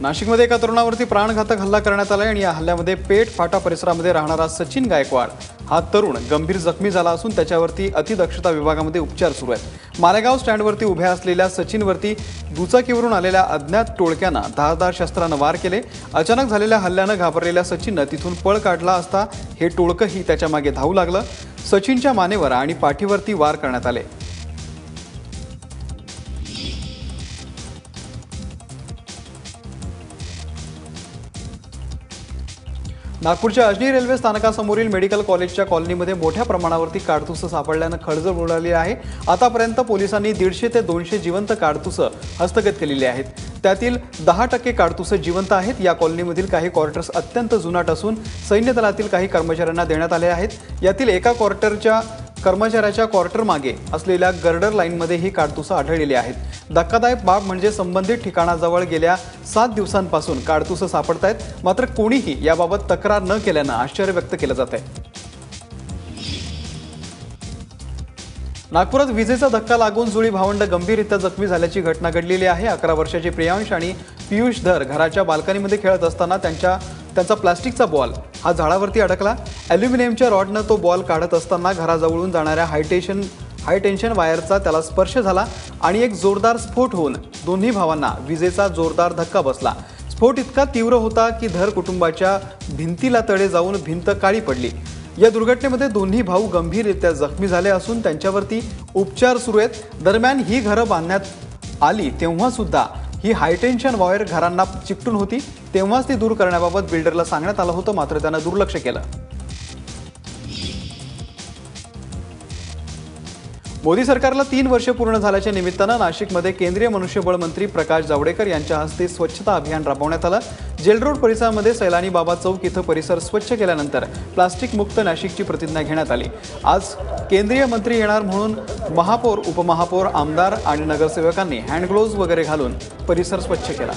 नाशिकमध्ये एका तरुणावरती प्राणघातक हल्ला करण्यात आला आणि या हल्ल्यामध्ये पेठ फाटा परिसरामध्ये राहणारा सचिन गायकवाड. हा तरुण गंभीर जखमी झाला असून त्याच्यावरती अतिदक्षता विभागामध्ये उपचार सुरू आहेत. मालेगाव स्टँडवरती उभ्या असलेल्या सचिनवरती दुचाकीवरून आलेल्या अज्ञात टोळक्यानं धारदार शस्त्रानं वार केले. अचानक झालेल्या हल्ल्यानं घाबरलेल्या सचिननं तिथून पळ काढला असता हे टोळकंही त्याच्यामागे धावू लागलं. सचिनच्या मानेवर आणि पाठीवरती वार करण्यात आले. नागपूरच्या अजनी रेल्वे स्थानकासमोरील मेडिकल कॉलेजच्या कॉलनीमध्ये मोठ्या प्रमाणावरती काडतुसं सापडल्यानं खळजळ उडाली आहे. आतापर्यंत पोलिसांनी दीडशे ते दोनशे जिवंत काडतुसं हस्तगत केलेली आहेत. त्यातील दहा टक्के काडतुसं जिवंत आहेत. या कॉलनीमधील काही क्वार्टर्स अत्यंत जुनाट असून सैन्य दलातील काही कर्मचाऱ्यांना देण्यात आले आहेत. यातील एका क्वार्टरच्या कर्मचाऱ्याच्या क्वार्टर मागे असलेल्या गर्डर लाईनमध्ये ही काडतुसं आढळलेली आहेत. धक्कादायक बाब म्हणजे संबंधित ठिकाणाजवळ गेल्या सात दिवसांपासून काडतुसं सापडत आहेत मात्र कोणीही याबाबत तक्रार न केल्यानं आश्चर्य व्यक्त केलं जात आहे. नागपुरात विजेचा धक्का लागून जुळी भावंड गंभीररित्या जखमी झाल्याची घटना घडलेली आहे. अकरा वर्षाचे प्रियांश आणि पियुष धर घराच्या बाल्कनीमध्ये खेळत असताना त्यांच्या त्यांचा प्लास्टिकचा बॉल हा झाडावरती अडकला. ॲल्युमिनियमच्या रॉडनं तो बॉल काढत असताना घराजवळून जाणाऱ्या हायटेशन हाय टेन्शन वायरचा त्याला स्पर्श झाला आणि एक जोरदार स्फोट होऊन दोन्ही भावांना विजेचा जोरदार धक्का बसला. स्फोट इतका तीव्र होता की धर कुटुंबाच्या भिंतीला तडे जाऊन भिंत काळी पडली. या दुर्घटनेमध्ये दोन्ही भाऊ गंभीररित्या जखमी झाले असून त्यांच्यावरती उपचार सुरू आहेत. दरम्यान ही घरं बांधण्यात आली तेव्हा सुद्धा ही हायटेन्शन वायर घरांना चिकटून होती. तेव्हाच ती दूर करण्याबाबत बिल्डरला सांगण्यात आलं होतं मात्र त्यानं दुर्लक्ष केलं. मोदी सरकारला तीन वर्ष पूर्ण झाल्याच्या निमित्तानं नाशिकमध्ये केंद्रीय मनुष्यबळ मंत्री प्रकाश जावडेकर यांच्या हस्ते स्वच्छता अभियान राबवण्यात आलं. जेलरोड परिसरामध्ये सैलानी बाबा चौक इथं परिसर स्वच्छ केल्यानंतर प्लास्टिक मुक्त नाशिकची प्रतिज्ञा घेण्यात आली. आज केंद्रीय मंत्री येणार म्हणून महापौर उपमहापौर आमदार आणि नगरसेवकांनी हँडग्लोव्ज वगैरे घालून परिसर स्वच्छ केला.